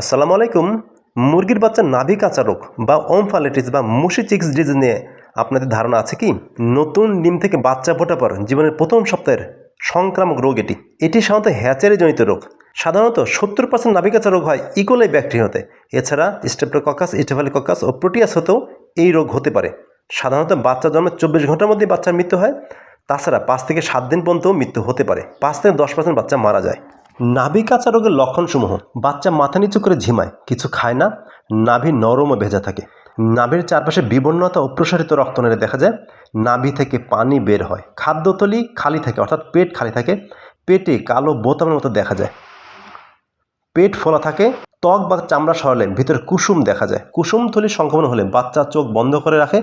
আসসালামু আলাইকুম। মুরগির বাচ্চা নাভি কাঁচা রোগ বা ওমফালেটিস বা মুশি চিক্স ডিজিজ নিয়ে আপনাদের ধারণা আছে কি? নতুন ডিম থেকে বাচ্চা ফোটার পর জীবনের প্রথম সপ্তাহের সংক্রামক রোগ এটি। এটি সাধারণত হ্যাচারি জনিত রোগ। সাধারণত সত্তর পার্সেন্ট নাভি কাঁচা রোগ হয় ইকোলাই ব্যাকটেরিয়াতে এছাড়া স্টেপ্টোককাস স্টেফালিককাস ও প্রোটিয়াস হতেও এই রোগ হতে পারে। সাধারণত বাচ্চা জন্মের চব্বিশ ঘণ্টার মধ্যে বাচ্চার মৃত্যু হয়। তাছাড়া পাঁচ থেকে সাত দিন পর্যন্ত মৃত্যু হতে পারে। পাঁচ থেকে দশ পার্সেন্ট বাচ্চা মারা যায়। নাভি কাঁচা রোগের লক্ষণসমূহ। বাচ্চা মাথা নিচু করে ঝিমায়, কিছু খায় না, নাভি নরম ও ভেজা থাকে। নাভির চারপাশে বিবর্ণতা ও প্রসারিত রক্তনালী দেখা যায়। নাভি থেকে পানি বের হয়। খাদ্যতলি খালি থাকে, অর্থাৎ পেট খালি থাকে। পেটে কালো বোতামের মতো দেখা যায়। পেট ফোলা থাকে, ত্বক বা চামড়া সরালে ভিতরে কুসুম দেখা যায়। কুসুমথলি সংক্রমণ হলে বাচ্চা চোখ বন্ধ করে রাখে।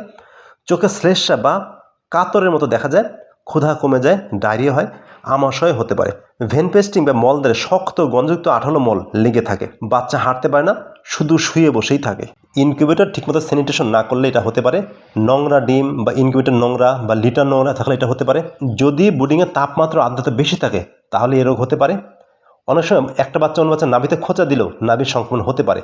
চোখে শ্লেষা বা কাতরের মতো দেখা যায়। ক্ষুধা কমে যায়, ডায়রিয়া হয় আমাশয় হতে পারে। ভেন পেস্টিং বা মলদ্বারে শক্ত গন্ধযুক্ত আঠালো মল লেগে থাকে। বাচ্চা হাঁটতে পারে না, শুধু শুয়ে বসেই থাকে। ইনকিউবেটর ঠিকমতো স্যানিটেশন না করলে এটা হতে পারে। নোংরা ডিম বা ইনকিউবেটর নোংরা বা লিটার নোংরা থাকলে এটা হতে পারে। যদি বুডিংয়ের তাপমাত্রা আর্দ্রতা বেশি থাকে, তাহলে এ রোগ হতে পারে। অনেক সময় একটা বাচ্চা অন্য বাচ্চা নাভিতে খোঁচা দিলেও নাভির সংক্রমণ হতে পারে।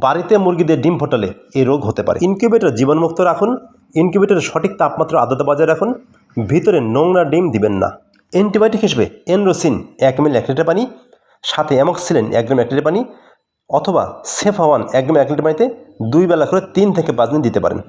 বাড়িতে মুরগিদের ডিম ফোটালে এই রোগ হতে পারে। ইনকিউবেটর জীবাণুমুক্ত রাখুন। ইনকিউবেটরের সঠিক তাপমাত্রা আর্দ্রতা বজায় রাখুন। ভিতরে নোংরা ডিম দিবেন না। অ্যান্টিবায়োটিক হিসেবে এনরোসিন এক মিল এক লিটার পানি, সাথে অ্যামক্সিলেন এক গ্রাম এক লিটার পানি, অথবা সেফাওয়ান এক গ্রাম এক লিটার পানিতে দুই বেলা করে তিন থেকে পাঁচ দিন দিতে পারেন।